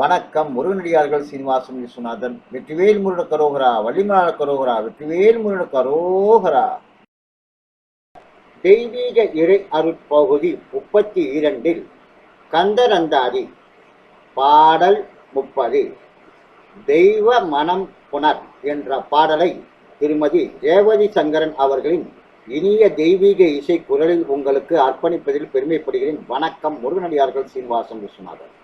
வணக்கம். முருகனடியார்கள் சீனிவாசன் விஸ்வநாதன் வெற்றிவேல் முருகன கரோகரா வள்ளிமலாள கரோகரா வெற்றிவேல் முருகன கரோகரா. தெய்வீக இறை அருட்பகுதி முப்பத்தி இரண்டில் கந்தரந்தாதி பாடல் முப்பது. தெய்வ மனம் புனர் என்ற பாடலை திருமதி ரேவதி சங்கரன் அவர்களின் இனிய தெய்வீக இசை குரலில் உங்களுக்கு அர்ப்பணிப்பதில் பெருமைப்படுகிறேன். வணக்கம். முருகனடியார்கள் சீனிவாசன் விஸ்வநாதன்.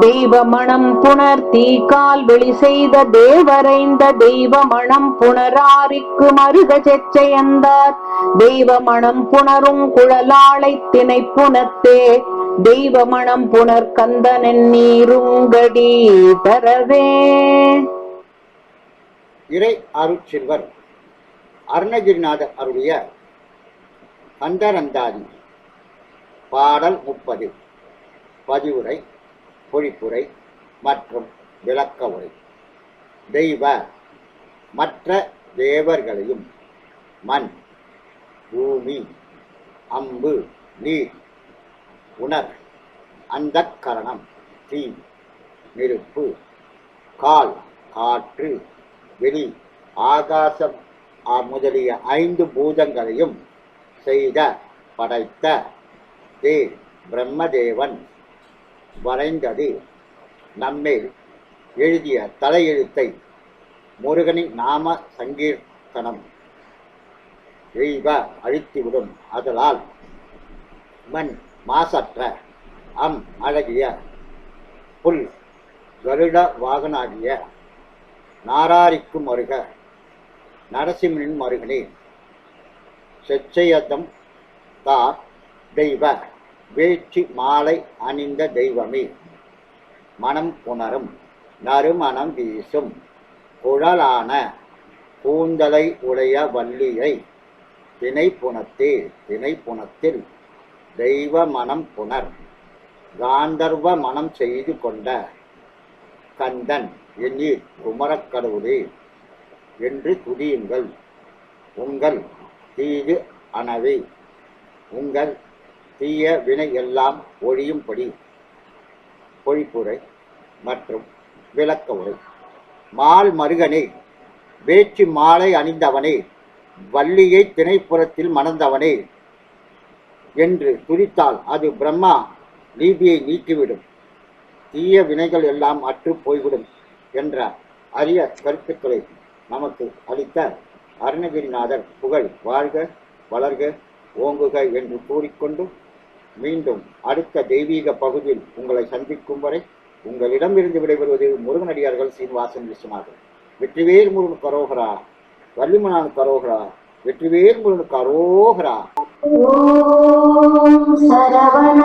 தெய்வ மணம் புணர்த்தி கால் வெளி செய்த தேவரைந்த தெய்வ மணம் புணராரிக்கு மருக செச்சையந்தார் தெய்வ மணம் புணரும் குழலாளை திணை புனத்தே தெய்வ மணம் புணர் கந்தனன் நீருங்கடி தரவே. இறை அருட்செல்வர் அருணகிரிநாதர் அருளிய கந்தரந்தாதி. பாடல் முப்பது. பதிவுரை பொழிப்புரை மற்றும் விளக்க உரை. தெய்வ மற்ற தேவர்களையும் மண் பூமி அம்பு நீர் உணர் அந்த கரணம் தீ நெருப்பு கால் காற்று வெளி ஆகாசம் முதலிய ஐந்து பூதங்களையும் செய்த படைத்த தே பிரம்மதேவன். வரைந்தது. நம்மேல் எழுதிய தலையெழுத்தை முருகனின் நாம சங்கீர்த்தனம். தெய்வ அழித்துவிடும் அதலால் மண் மாசற்ற அம் அழகிய புல் கருட வாகனாகிய நாராரிக்கும் மருக நரசிம்மனின் மருகனே செச்சையதம் தார் தெய்வ வேட்சி மாலை அணிந்த தெய்வமே. மனம் புணரும் நறுமணம் வீசும். குழலான கூந்தலை உடைய வள்ளியை திணைப்புணத்தே திணைப்புணத்தில் தெய்வ மனம் புணர். காந்தர்வ மனம் செய்து கொண்ட கந்தன் எண்ணீர் குமரக்கடவுளே என்று துதியுங்கள். உங்கள் தீது அணவே உங்கள் தீய வினை எல்லாம் ஒழியும்படி. பொழிப்புரை மற்றும் விளக்க உரை. மால் மருகனே வேச்சி மாலை அணிந்தவனே வள்ளியை திணைப்புறத்தில் மணந்தவனே என்று துதித்தால் அது பிரம்மா நீதியை நீக்கிவிடும். தீய வினைகள் எல்லாம் அற்று போய்விடும் என்ற அரிய கருத்துக்களை நமக்கு அளித்த அருணகிரிநாதர் புகழ் வாழ்க வளர்க ஓங்குக என்று கூறிக்கொண்டு மீண்டும் அடுத்த தெய்வீக பகுதியில் உங்களை சந்திக்கும் வரை உங்களிடமிருந்து விடைபெறுவது முருகனடியார்கள் சீனிவாசன் விஸ்வநாதன். வெற்றிவேல் முருகன் கரோகரா வள்ளிமனான் கரோகரா வெற்றிவேல் முருகன் கரோகரா ஓம் சரவண